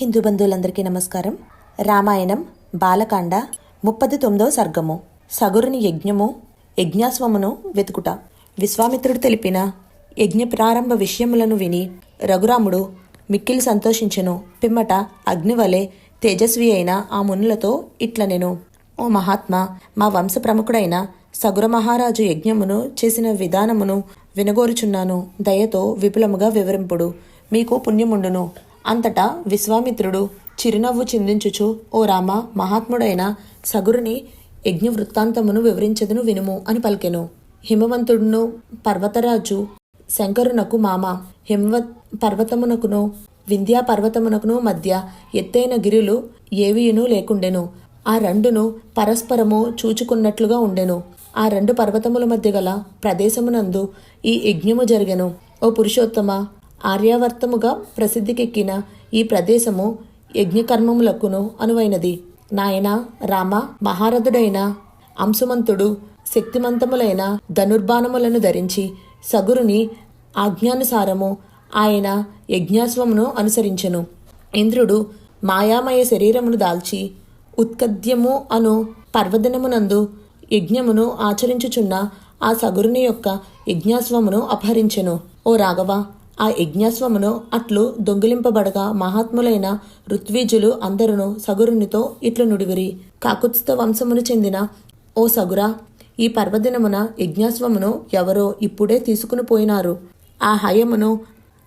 హిందూ బంధువులందరికీ నమస్కారం. రామాయణం బాలకాండ ముప్పది తొమ్మిదవ సర్గము. సగురుని యజ్ఞము యజ్ఞాస్వమును వెతుకుట. విశ్వామిత్రుడు తెలిపిన యజ్ఞ ప్రారంభ విషయములను విని రఘురాముడు మిక్కిలి సంతోషించెను. పిమ్మట అగ్నివలే తేజస్వి అయిన ఆ మునులతో ఇట్ల నేను ఓ మహాత్మా మా వంశ ప్రముఖుడైన సగుర మహారాజు యజ్ఞమును చేసిన విధానమును వినగోరుచున్నాను. దయతో విపులముగా వివరింపుడు. మీకు పుణ్యముండును. అంతటా విశ్వామిత్రుడు చిరునవ్వు చిందించుచు ఓ రామ మహాత్ముడైన సగురుని యజ్ఞ వృత్తాంతమును వివరించదును వినుము అని పలికెను. హిమవంతుడును పర్వతరాజు శంకరునకు మామ హిమవ పర్వతమునకును వింధ్యా పర్వతమునకును మధ్య ఎత్తైన గిరులు ఏవియును లేకుండెను. ఆ రెండును పరస్పరము చూచుకున్నట్లుగా ఉండెను. ఆ రెండు పర్వతముల మధ్య గల ప్రదేశమునందు ఈ యజ్ఞము జరిగెను. ఓ పురుషోత్తమ ఆర్యావర్తముగా ప్రసిద్ధికెక్కిన ఈ ప్రదేశము యజ్ఞకర్మములకును అనువైనది. నాయన రామ మహారథుడైన అంశుమంతుడు శక్తిమంతములైన ధనుర్బాణములను ధరించి సగురుని ఆజ్ఞానుసారము ఆయన యజ్ఞాశ్వమును అనుసరించెను. ఇంద్రుడు మాయామయ శరీరమును దాల్చి ఉత్కద్యము అను పర్వదినమునందు యజ్ఞమును ఆచరించుచున్న ఆ సగురుని యొక్క యజ్ఞాశ్వమును అపహరించెను. ఓ రాఘవ ఆ యజ్ఞాశ్వమును అట్లు దొంగిలింపబడగా మహాత్ములైన ఋత్వీజులు అందరును సగురునితో ఇట్లు నుడివిరి. కాకుత్స్థ వంశమును చెందిన ఓ సగురా ఈ పర్వదినమున యజ్ఞాశ్వమును ఎవరో ఇప్పుడే తీసుకుని పోయినారు. ఆ హయమును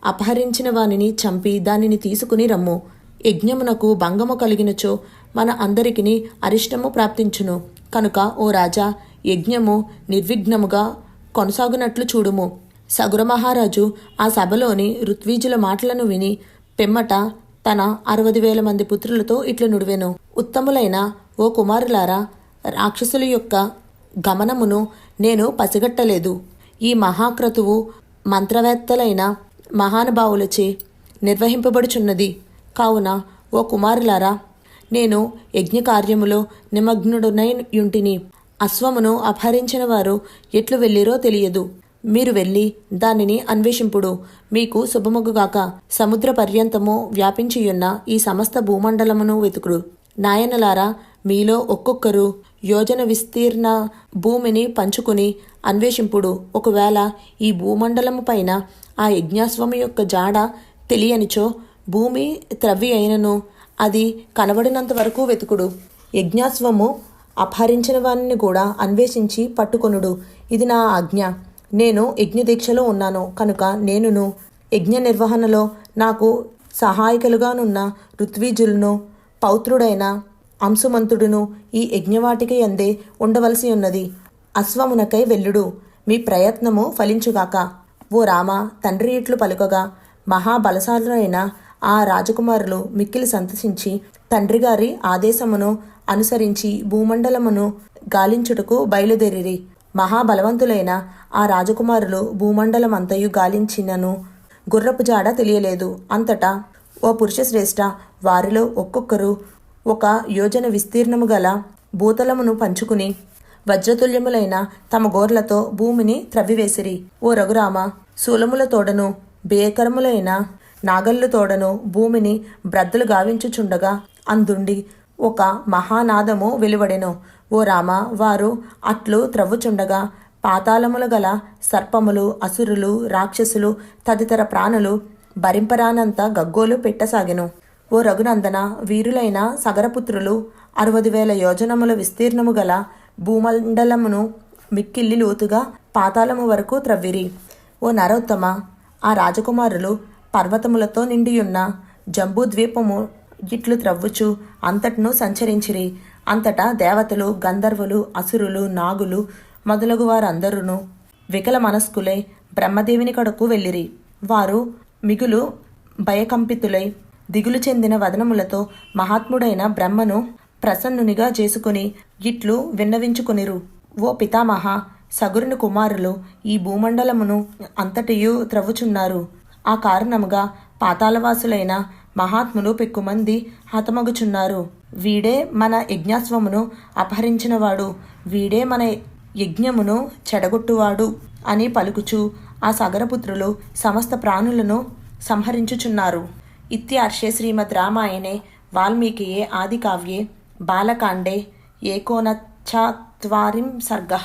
అపహరించిన వానిని చంపి దానిని తీసుకుని రమ్ము. యజ్ఞమునకు భంగము కలిగినచో మన అందరికిని అరిష్టము ప్రాప్తించును. కనుక ఓ రాజా యజ్ఞము నిర్విఘ్నముగా కొనసాగునట్లు చూడుము. సగుర మహారాజు ఆ సభలోని ఋత్వీజుల మాటలను విని పిమ్మట తన అరవది వేల మంది పుత్రులతో ఇట్లు నుడివెను. ఉత్తములైన ఓ కుమారులారా రాక్షసుల యొక్క గమనమును నేను పసిగట్టలేదు. ఈ మహాక్రతువు మంత్రవేత్తలైన మహానుభావులచే నిర్వహింపబడుచున్నది. కావున ఓ కుమారులారా నేను యజ్ఞకార్యములో నిమగ్నుడునై యుంటిని అశ్వమును అపహరించిన వారు ఎట్లు వెళ్ళిరో తెలియదు. మీరు వెళ్ళి దానిని అన్వేషింపుడు. మీకు శుభముగుగాక సముద్ర పర్యంతము వ్యాపించియున్న ఈ సమస్త భూమండలమును వెతుకుడు. నాయనలారా మీలో ఒక్కొక్కరు యోజన విస్తీర్ణ భూమిని పంచుకుని అన్వేషింపుడు. ఒకవేళ ఈ భూమండలము పైన ఆ యజ్ఞాస్వము యొక్క జాడ తెలియనిచో భూమి త్రవ్వి అయినను అది కనబడినంత వరకు వెతుకుడు. యజ్ఞాస్వము అపహరించిన వారిని కూడా అన్వేషించి పట్టుకొనుడు. ఇది నా ఆజ్ఞ. నేను యజ్ఞదీక్షలో ఉన్నాను. కనుక నేనును యజ్ఞ నిర్వహణలో నాకు సహాయకులుగానున్న ఋత్వీజులను పౌత్రుడైన అంశుమంతుడును ఈ యజ్ఞవాటికి అందే ఉండవలసి ఉన్నది. అశ్వమునకై వెల్లుడు మీ ప్రయత్నము ఫలించుగాక. ఓ రామ తండ్రి ఇట్లు పలుకగా మహాబలశాలురైన ఆ రాజకుమారులు మిక్కిలి సంతసించి తండ్రిగారి ఆదేశమును అనుసరించి భూమండలమును గాలించుటకు బయలుదేరిరి. మహాబలవంతులైన ఆ రాజకుమారులు భూమండలం అంతయు గాలించినను గుర్రపు జాడ తెలియలేదు. అంతటా ఓ పురుష శ్రేష్ఠ వారిలో ఒక్కొక్కరు ఒక యోజన విస్తీర్ణము గల భూతలమును పంచుకుని వజ్రతుల్యములైన తమ గోర్లతో భూమిని త్రవ్వివేసిరి. ఓ రఘురామ శూలముల తోడను బేకరములైన నాగళ్ళు తోడను భూమిని బ్రద్దలు గావించుచుండగా అందుండి ఒక మహానాదము వెలువడెను. ఓ రామ వారు అట్లు త్రవ్వుచుండగా పాతాళములు గల సర్పములు అసురులు రాక్షసులు తదితర ప్రాణులు భరింపరానంత గగ్గోలు పెట్టసాగెను. ఓ రఘునందన వీరులైన సగరపుత్రులు అరవది వేల యోజనముల విస్తీర్ణము గల భూమండలమును మిక్కిల్లి లోతుగా పాతాళము వరకు త్రవ్విరి. ఓ నరోత్తమ ఆ రాజకుమారులు పర్వతములతో నిండియున్న జంబూద్వీపము గిట్లు త్రవ్వుచు అంతటను సంచరించిరి. అంతటా దేవతలు గంధర్వులు అసురులు నాగులు మొదలగు వారందరూ వికల మనస్కులై బ్రహ్మదేవిని కడకు వెళ్ళిరి. వారు మిగులు భయకంపితులై దిగులు చెందిన వదనములతో మహాత్ముడైన బ్రహ్మను ప్రసన్నునిగా చేసుకుని ఇట్లు విన్నవించుకునిరు. ఓ పితామహ సగురుని కుమారులు ఈ భూమండలమును అంతటియు త్రవ్వుచున్నారు. ఆ కారణముగా పాతాళవాసులైన మహాత్ములు పెక్కుమంది హతమగుచున్నారు. వీడే మన యజ్ఞాస్వమును అపహరించినవాడు. వీడే మన యజ్ఞమును చెడగొట్టువాడు అని పలుకుచు ఆ సగరపుత్రులు సమస్త ప్రాణులను సంహరించుచున్నారు. ఇత్యార్షే శ్రీమద్ రామాయణే వాల్మీకియే ఆది కావ్యే బాలకాండే ఏకోనచాత్వారింసర్గ